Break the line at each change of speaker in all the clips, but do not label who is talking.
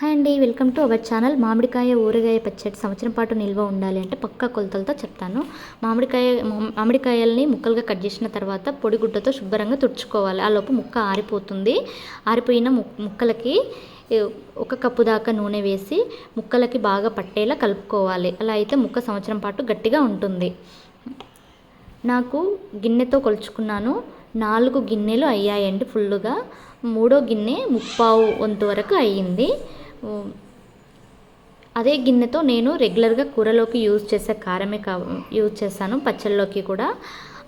Hi అండి welcome to our channel. మామిడికాయ ఊరగాయ పచ్చడి సంవత్సరం పాటు నిల్వ ఉండాలి అంటే పక్కా కొలతలతో చెప్తాను. మామిడికాయ మామిడికాయలని మామిడికాయల్ని ముక్కలుగా కట్ చేసిన తర్వాత పొడి గుడ్డతో శుభ్రంగా తుడుచుకోవాలి. ఆ లోపు ముక్క ఆరిపోతుంది. ఆరిపోయిన ముక్కలకి ఒక కప్పు దాకా నూనె వేసి ముక్కలకి బాగా పట్టేలా కలుపుకోవాలి. అలా అయితే ముక్క సంవత్సరం పాటు గట్టిగా ఉంటుంది. నాకు గిన్నెతో కొలుచుకున్నాను. నాలుగు గిన్నెలు అయ్యాయండి ఫుల్లుగా. మూడో గిన్నె ముప్పావు వంతు వరకు అయ్యింది. అదే గిన్నెతో నేను రెగ్యులర్గా కూరలోకి యూజ్ చేసే కారమే కా యూజ్ చేశాను పచ్చళ్ళలోకి కూడా.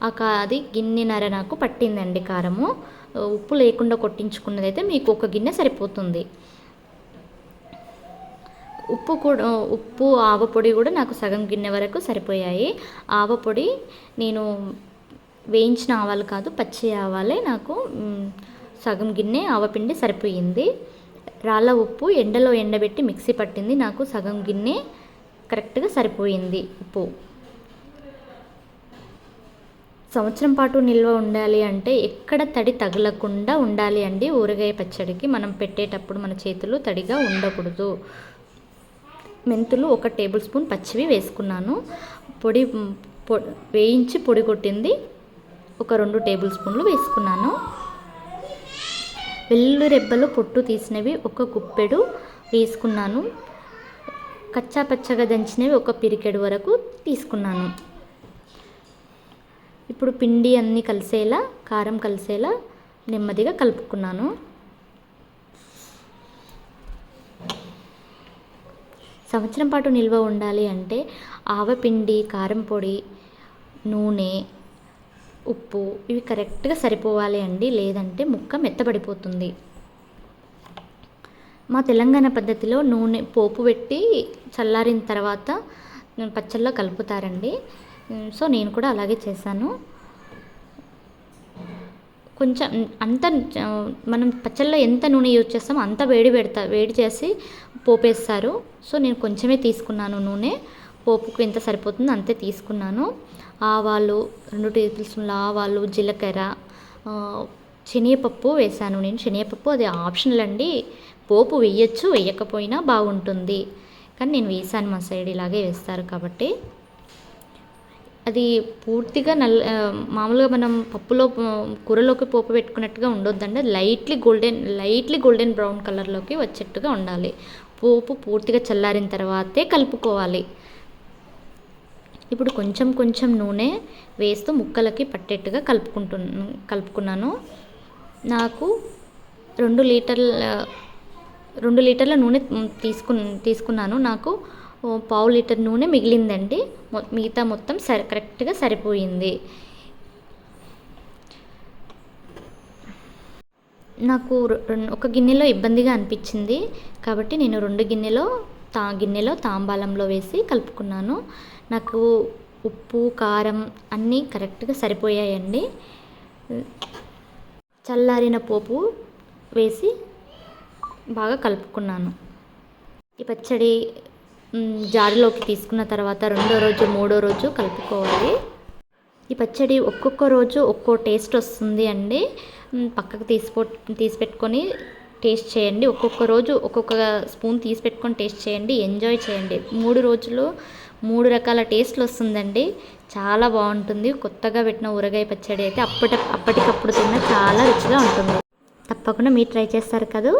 ఆ కా అది గిన్నెనర నాకు పట్టిందండి కారము. ఉప్పు లేకుండా కొట్టించుకున్నదైతే మీకు ఒక గిన్నె సరిపోతుంది. ఉప్పు కూడా ఉప్పు ఆవపొడి కూడా నాకు సగం గిన్నె వరకు సరిపోయాయి. ఆవపొడి నేను వేయించిన ఆవాలు కాదు పచ్చి ఆవాలే నాకు సగం గిన్నె ఆవపిండి సరిపోయింది. రాళ్ళ ఉప్పు ఎండలో ఎండబెట్టి మిక్సీ పట్టింది. నాకు సగం గిన్నె కరెక్ట్గా సరిపోయింది ఉప్పు. సంవత్సరం పాటు నిల్వ ఉండాలి అంటే ఎక్కడ తడి తగలకుండా ఉండాలి అండి. ఊరగాయ పచ్చడికి మనం పెట్టేటప్పుడు మన చేతులు తడిగా ఉండకూడదు. మెంతులు ఒక టేబుల్ స్పూన్ పచ్చివి వేసుకున్నాను. పొడి పొ వేయించి పొడి కొట్టింది. ఒక రెండు టేబుల్ స్పూన్లు వేసుకున్నాను. వెల్లుల్లి రెబ్బలు పొట్టు తీసినవి ఒక గుప్పెడు వేసుకున్నాను. కచ్చా పచ్చగా దంచినవి ఒక పిరికెడు వరకు తీసుకున్నాను. ఇప్పుడు పిండి అన్నీ కలిసేలా కారం కలిసేలా నెమ్మదిగా కలుపుకున్నాను. సంవత్సరం పాటు నిల్వ ఉండాలి అంటే ఆవపిండి కారం పొడి నూనె ఉప్పు ఇవి కరెక్ట్గా సరిపోవాలి అండి. లేదంటే ముక్క మెత్తబడిపోతుంది. మా తెలంగాణ పద్ధతిలో నూనె పోపు పెట్టి చల్లారిన తర్వాత పచ్చళ్ళలో కలుపుతారండి. సో నేను కూడా అలాగే చేశాను. కొంచెం అంత మనం పచ్చళ్ళలో ఎంత నూనె యూజ్ చేస్తామో అంత వేడి పెడతా వేడి చేసి పోపేస్తారు. సో నేను కొంచెమే తీసుకున్నాను నూనె. పోపుకు ఎంత సరిపోతుందో అంతే తీసుకున్నాను. ఆవాలు రెండు టేబుల్ స్పూన్ల ఆవాలు జీలకర్ర శనగపప్పు వేశాను నేను. శనగపప్పు అది ఆప్షనల్ అండి. పోపు వేయచ్చు వేయకపోయినా బాగుంటుంది. కానీ నేను వేసాను మా సైడ్ ఇలాగే వేస్తారు కాబట్టి. అది పూర్తిగా నల్ల మామూలుగా మనం పప్పులో కూరలోకి పోపు పెట్టుకున్నట్టుగా ఉండొద్దండి. Lightly golden lightly golden brown కలర్లోకి వచ్చేట్టుగా ఉండాలి. పోపు పూర్తిగా చల్లారిన తర్వాతే కలుపుకోవాలి. ఇప్పుడు కొంచెం కొంచెం నూనె వేస్తూ ముక్కలకి పట్టేట్టుగా కలుపుకుంటు కలుపుకున్నాను. నాకు రెండు లీటర్ల రెండు లీటర్ల నూనె తీసుకు తీసుకున్నాను. నాకు పావు లీటర్ నూనె మిగిలిందండి. మిగతా మొత్తం సరి కరెక్ట్గా సరిపోయింది. నాకు ఒక గిన్నెలో ఇబ్బందిగా అనిపించింది. కాబట్టి నేను రెండు గిన్నెలో తా గిన్నెలో తాంబాలంలో వేసి కలుపుకున్నాను. నాకు ఉప్పు కారం అన్నీ కరెక్ట్గా సరిపోయాయండి. చల్లారిన పోపు వేసి బాగా కలుపుకున్నాను. ఈ పచ్చడి మ్, జాడిలోకి తీసుకున్న తర్వాత రెండో రోజు మూడో రోజు కలుపుకోవాలి. ఈ పచ్చడి ఒక్కొక్క రోజు ఒక్కో టేస్ట్ వస్తుంది అండి. పక్కకు తీసిపో తీసి పెట్టుకొని టేస్ట్ చేయండి. ఒక్కొక్క రోజు ఒక్కొక్క స్పూన్ తీసి పెట్టుకొని టేస్ట్ చేయండి. ఎంజాయ్ చేయండి. మూడు రోజులు మూడు రకాల టేస్ట్లు వస్తుందండి. చాలా బాగుంటుంది. కొత్తగా పెట్టిన ఊరగాయ పచ్చడి అయితే అప్పటి అప్పటికప్పుడు తిన్న చాలా రుచిగా ఉంటుంది. తప్పకుండా మీరు ట్రై చేస్తారు కదా?